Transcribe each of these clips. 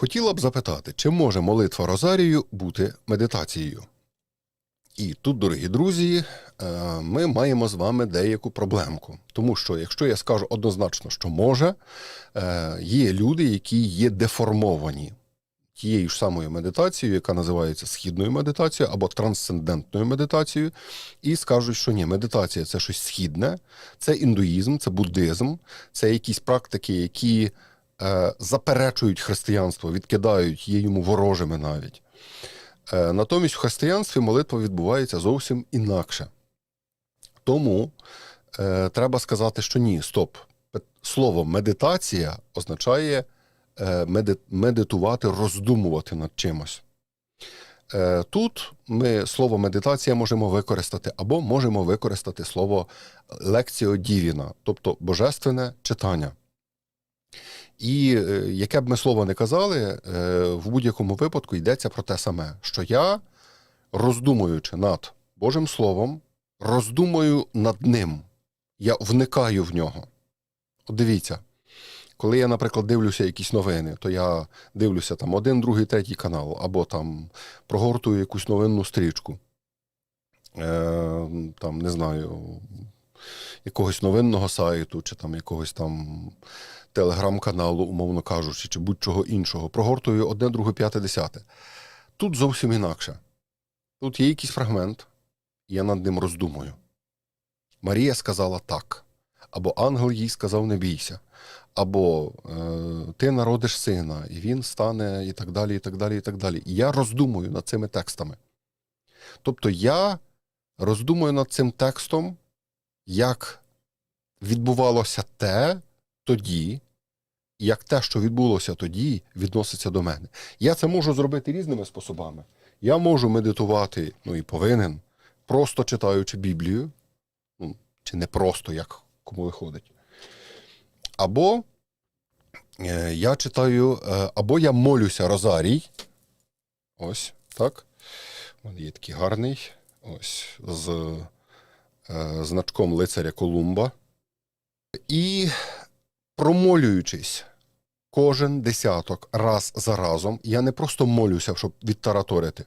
Хотіла б запитати, чи може молитва Розарію бути медитацією? І тут, дорогі друзі, е, ми маємо з вами деяку проблемку. Тому що, якщо я скажу однозначно, що може, е, є люди, які є деформовані тією ж самою медитацією, яка називається східною медитацією або трансцендентною медитацією, і скажуть, що ні, медитація це щось східне, це індуїзм, це буддизм, це якісь практики, які е, заперечують християнство, відкидають, є йому ворожими навіть. Е, Натомість в християнстві молитва відбувається зовсім інакше. Тому е, треба сказати, що ні, стоп. Слово медитація означає е, меди- медитувати, роздумувати над чимось. Е, тут ми слово медитація можемо використати або можемо використати слово лекціо дівіна, тобто божественне читання. І е, яке б ми слово не казали, е, в будь-якому випадку йдеться про те саме, що я, роздумуючи над Божим Словом, роздумую над ним, я вникаю в нього. От дивіться, коли я, наприклад, дивлюся якісь новини, то я дивлюся там один, другий, третій канал, або там прогортую якусь новинну стрічку. Е, там, не знаю, якогось новинного сайту, чи там якогось там телеграм-каналу, умовно кажучи, чи будь-чого іншого. Прогортую одне, друге, п'яте, десяте. Тут зовсім інакше. Тут є якийсь фрагмент, і я над ним роздумую. Марія сказала так, або ангел їй сказав не бійся, або е, ти народиш сина, і він стане, і так далі, і так далі, і так далі. І я роздумую над цими текстами. Тобто я роздумую над цим текстом, як відбувалося те тоді, як те, що відбулося тоді, відноситься до мене. Я це можу зробити різними способами. Я можу медитувати, ну і повинен, просто читаючи Біблію, ну, чи не просто, як кому виходить. Або е, я читаю, е, або я молюся Розарій. Ось, так. У мене є такий гарний. Ось з значком лицаря Колумба. І промолюючись кожен десяток раз за разом, я не просто молюся, щоб відтараторити.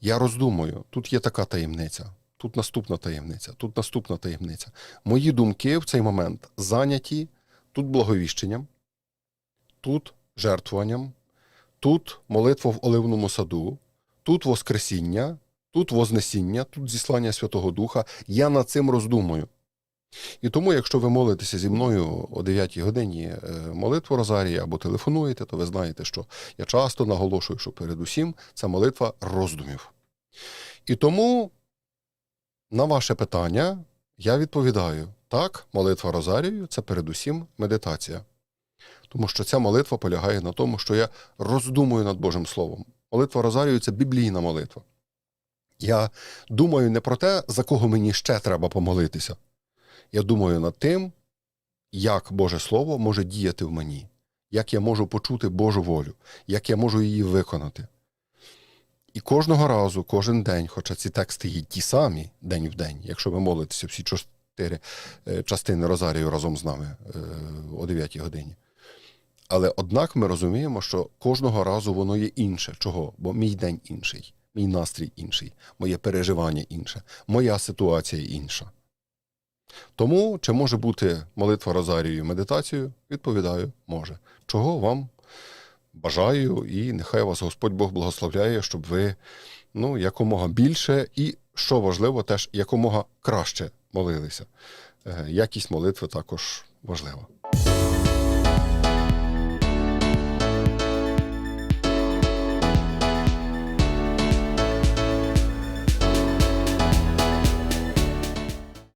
Я роздумую, тут є така таємниця, тут наступна таємниця, тут наступна таємниця. Мої думки в цей момент зайняті тут благовіщенням, тут жертвуванням, тут молитва в Оливному саду, тут Воскресіння, тут Вознесіння, тут зіслання Святого Духа. Я над цим роздумую. І тому, якщо ви молитеся зі мною о 9 годині е, молитву Розарії або телефонуєте, то ви знаєте, що я часто наголошую, що передусім це молитва роздумів. І тому на ваше питання я відповідаю: так, молитва Розарію це передусім медитація. Тому що ця молитва полягає на тому, що я роздумую над Божим Словом. Молитва Розарію це біблійна молитва. Я думаю не про те, за кого мені ще треба помолитися. Я думаю над тим, як Боже Слово може діяти в мені, як я можу почути Божу волю, як я можу її виконати. І кожного разу, кожен день, хоча ці тексти є ті самі день в день, якщо ви молитеся всі чотири е, частини Розарію разом з нами е, о 9 годині. Але однак ми розуміємо, що кожного разу воно є інше. Чого? Бо мій день інший, мій настрій інший, моє переживання інше, моя ситуація інша. Тому, чи може бути молитва Розарією медитацією? Відповідаю, може. Чого вам бажаю, і нехай вас Господь Бог благословляє, щоб ви ну, якомога більше і, що важливо, теж якомога краще молилися. Е, Якість молитви також важлива.